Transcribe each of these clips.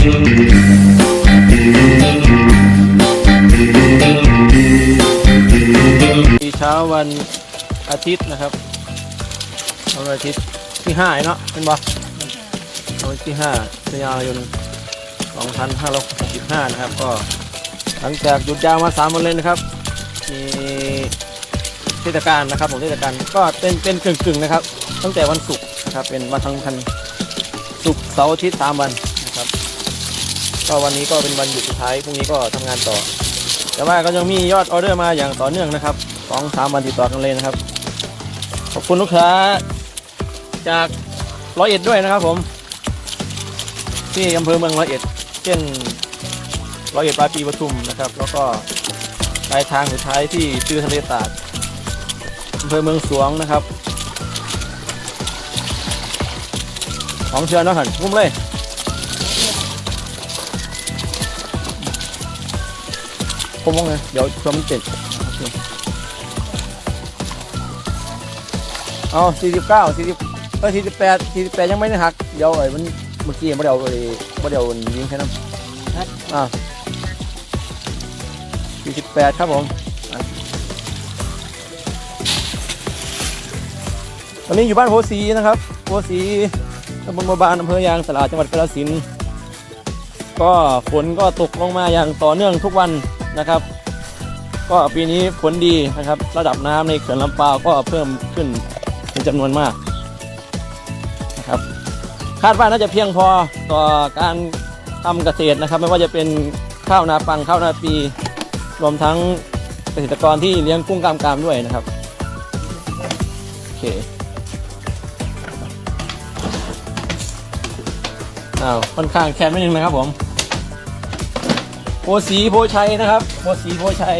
เช้าวันอาทิตย์นะครับวันอาทิตย์ที่ห้าเนาะเป็นบ่วันที่ห้ากันยายน2565นะครับ ก็หลังจากหยุดยาวมาสามวันเลยนะครับ มีเทศกาลนะครับผมเทศกาลก็เป็นเป็นกึ่งๆนะครับ ตั้งแต่วันศุกร์นะครับเป็นวันทั้งคันศุกร์เสาร์อาทิตย์สามวัน ก็วันนี้ก็เป็นวันหยุดสุดท้ายพรุ่งนี้ก็ทำงานต่อ แต่ว่าก็ยังมียอดออเดอร์มาอย่างต่อเนื่องนะครับสองสามวันติดต่อกันเลยนะครับ ขอบคุณลูกค้าจากร้อยเอ็ดด้วยนะครับ ผม ที่อำเภอเมืองร้อยเอ็ดเช่นร้อยเอ็ดปลายปีปทุมนะครับ แล้วก็ปลายทางสุดท้ายที่ตื้อทะเลตาดอำเภอเมืองสวงนะครับ ของเชิญนะหันกุ้มเลย ผมว่าไงเดี๋ยวชมเจ็ดเอาสี่สิบเก้าสี่สิบเออสี่สิบแปดสี่สิบแปดยังไม่ได้หัก เดี๋ยวไอ้มันเมื่อกี้ไม่ได้เอาไปไม่ได้เอายิงแค่นั้นอ่าสี่สิบแปดครับผมอะตอนนี้อยู่บ้านโพสีนะครับโพสีตำบลบัวบานอำเภอยางสลาจังหวัดกาฬสินธุ์ก็ฝนก็ตกลงมาอย่างต่อเนื่องทุกวัน นะครับ ก็ปีนี้ฝนดีนะครับ ระดับน้ำในเขื่อนลำปาวก็เพิ่มขึ้นเป็นจำนวนมากนะครับ คาดว่าน่าจะเพียงพอต่อการทำเกษตรนะครับ ไม่ว่าจะเป็นข้าวนาปังข้าวนาปี รวมทั้งเกษตรกรที่เลี้ยงกุ้งกามกามด้วยนะครับโอเคอ้าวค่อนข้างแคบนิดนึงนะครับผม โพสีโพชัยนะครับโพสีโพชัย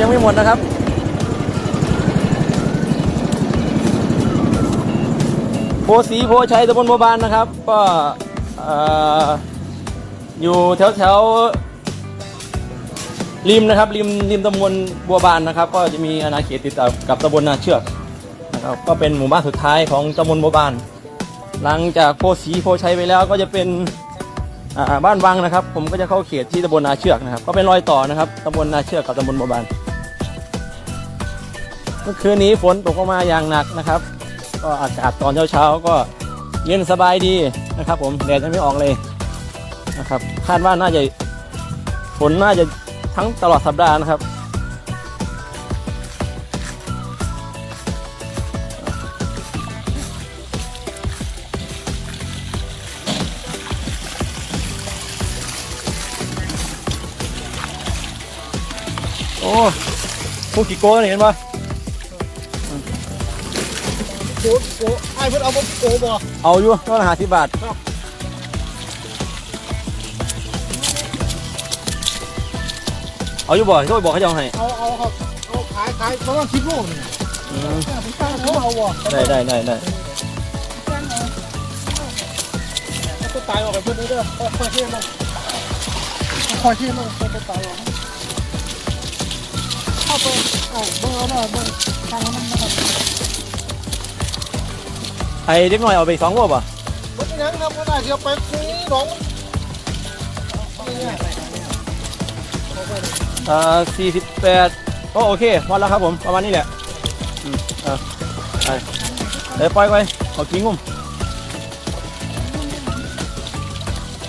ยังไม่หมดนะครับ โพสีโพชัยตำบลบัวบานนะครับ ก็ออยู่แถวแถวๆริมนะครับริมริมตำบลบัวบานนะครับ ก็จะมีอาณาเขตติดกับตำบลนาเชือกนะครับก็เป็นหมู่บ้านสุดท้ายของตำบลบัวบาน หลังจากโพสีโพชัยไปแล้วก็จะเป็นบ้านวังนะครับ ผมก็จะเข้าเขตที่ตำบลนาเชือกนะครับ ก็เป็นรอยต่อนะครับตำบลนาเชือกกับตำบลบัวบาน เมื่อคืนนี้ฝนตกลงมาอย่างหนักนะครับ ก็อากาศตอนเช้าๆก็เย็นสบายดีนะครับ ผมแดดยังไม่ออกเลยนะครับ คาดว่าน่าจะฝนน่าจะทั้งตลอดสัปดาห์นะครับโอ้พวกกี่โก้เห็นปะ โอ้โหไอ้เพิ่นเอาบ่โอ้บ่เอาอยู่ต้นหาสิบบาทเอาอยู่บ่ที่เขาบอกเขาจะเอาให้เอาเอาครับเอาขายขายประมาณ10โลนี่อืมผมตั้งเขาเอาบ่ได้ได้ได้ได้เอาตัวตายออกไปเพิ่นเด้อค่อยๆเที่ยวลงค่อยๆเที่ยวลงเอาตัวตายออกเข้าไปเอาเบิ่งเอาหน่อยเบิ่งทางมันนะครับ ไอ้เด็กน้อยเอาไปสองโลป่ะบ่เป็นหยังครับบ่ได้เดี๋ยวไปนี่หนองมันนี่ไงอ่าสี่สิบแปดโอ้โอเคพอแล้วครับผมประมาณนี้แหละอืมเออไปเดี๋ยวปล่อยไปเอากิ้งงุ่ม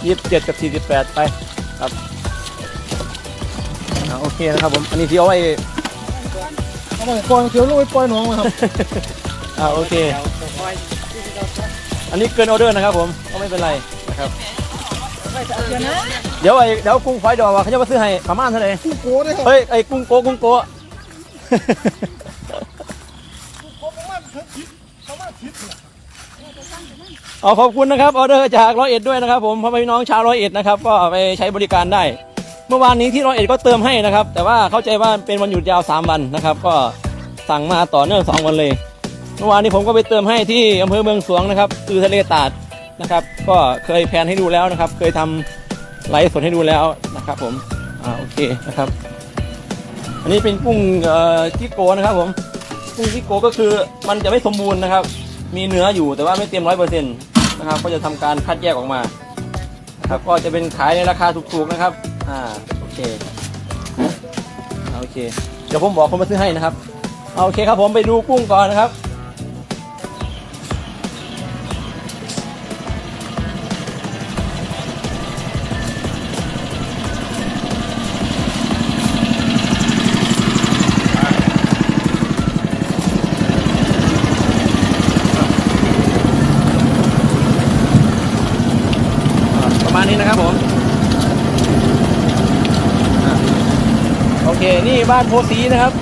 ยี่สิบเจ็ดกับสี่สิบแปดไปครับอ่าโอเคนะครับผมอันนี้ที่เอาไว้เอาไปปล่อยเขียวลงไปปล่อยหนองเลยครับ อ่าโอเคอั นนี้เกินออเดอร์นะครับผมก็ไม่เป็นไรนะครับ เดี๋ยวนะเดี๋ยวไอ้เดี๋ยวกุ้งไฟดอกว่าเขาจะมาซื้อให้ประมาณเท่าไหร่คู่โก้ด้วยครับเฮ้ยไอ้กุ้งโกะกุ้งโกะโก้ประมาณทิศประมาณทิศเนี่ยเอาขอบคุณนะครับออเดอร์จากร้อยเอ็ดด้วยนะครับ ผมพ่อแม่พี่น้องชาวร้อยเอ็ดนะครับก็ไปใช้บริการได้ เมื่อวานนี้ที่ร้อยเอ็ดก็เติมให้นะครับ แต่ว่าเข้าใจว่าเป็นวันหยุดยาว 3 วันนะครับ ก็สั่งมาต่อเนื่อง2วันเลย เมื่อวานนี้ผมก็ไปเติมให้ที่อำเภอเมืองสวงนะครับคือทะเลตาดนะครับ ก็เคยแพนให้ดูแล้วนะครับ เคยทำไลฟ์สดให้ดูแล้วนะครับ ผมอ่าโอเคนะครับ อันนี้เป็นกุ้งเอ่อจิโกนะครับ ผมกุ้งจิโกก็คือมันจะไม่สมบูรณ์นะครับ มีเนื้ออยู่แต่ว่าไม่เต็มร้อยเปอร์เซ็นต์นะครับ ก็จะทำการคัดแยกออกมานะครับก็จะเป็นขายในราคาถูกๆนะครับ อ่าโอเคอ่าโอเค เดี๋ยวผมบอกคนมาซื้อให้นะครับเอาโอเคครับผมไปดูกุ้งก่อนนะครับ เค นี่บ้านโพสีนะครับ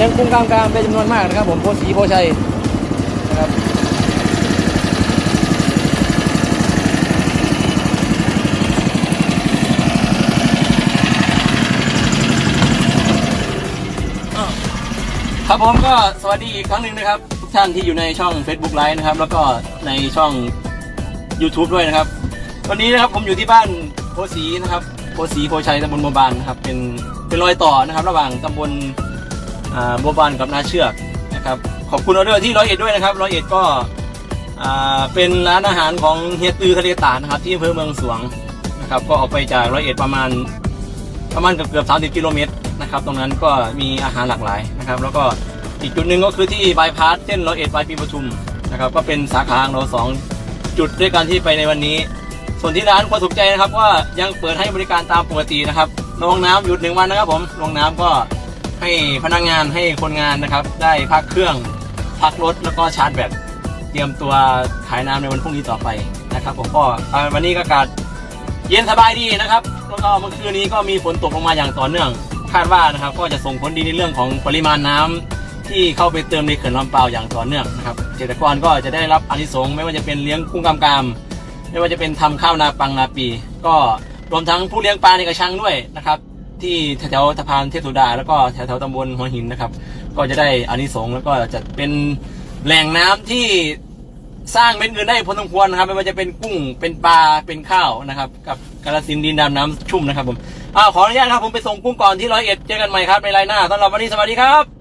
ยังกุ้งกลางกลางเป็นจำนวนมากนะครับ ผมโพสีโพชัยนะครับครับผมก็สวัสดีอีกครั้งหนึ่งนะครับ ทุกท่านที่อยู่ในช่อง Facebook Live นะครับ แล้วก็ในช่อง YouTube ด้วยนะครับ วันนี้นะครับผมอยู่ที่บ้านโพสีนะครับ โพสีโพชัยตำบลบัวบานนะครับเป็นเป็นรอยต่อนะครับระหว่างตำบลบัวบานกับนาเชือกนะครับขอบคุณออเดอร์ที่ร้อยเอ็ดด้วยนะครับร้อยเอ็ดก็เป็นร้านอาหารของเฮียตือทะเลตานะครับที่อำเภอเมืองสวงนะครับก็ออกไปจากร้อยเอ็ดประมาณประมาณเกือบเกือบสามสิบกิโลเมตรนะครับตรงนั้นก็มีอาหารหลากหลายนะครับ แล้วก็อีกจุดหนึ่งก็คือที่บายพาสเส้นร้อยเอ็ดบายปีปทุมนะครับก็เป็นสาขาของเราสองจุดด้วยกันที่ไปในวันนี้ ส่วนที่ร้านควรสุขใจนะครับว่ายังเปิดให้บริการตามปกตินะครับโรงน้ำหยุดหนึ่งวันนะครับผมโรงน้ำก็ให้พนักงานให้คนงานนะครับ ได้พักเครื่องพักรถแล้วก็ชาร์จแบตเตรียมตัวขายน้ำในวันพรุ่งนี้ต่อไปนะครับผมก็วันนี้ก็อากาศเย็นสบายดีนะครับแล้วก็เมื่อคืนนี้ก็มีฝนตกลงมาอย่างต่อเนื่อง คาดว่านะครับก็จะส่งผลดีในเรื่องของปริมาณน้ำที่เข้าไปเติมในเขื่อนลำเปาวอย่างต่อเนื่องนะครับเกษตรกรก็จะได้รับอานิสงส์ไม่ว่าจะเป็นเลี้ยงกุ้งกำกาม ไม่ว่าจะเป็นทำข้าวนาปังนาปี ก็รวมทั้งผู้เลี้ยงปลาในกระชังด้วยนะครับ ที่แถวสะพานเทพสุดา แล้วก็แถวๆตำบลหัวหินนะครับ ก็จะได้อานิสงส์แล้วก็จะเป็นแหล่งน้ำที่สร้างเป็นเงินได้พอสมควรนะครับ ไม่ว่าจะเป็นกุ้งเป็นปลาเป็นข้าวนะครับ กับกาลสินดินดำน้ำชุ่มนะครับผมอ้าวขออนุญาตครับผมไปส่งกุ้งก่อนที่ร้อยเอ็ดเจอกันใหม่ครับในไลน์หน้าสำหรับวันนี้สวัสดีครับ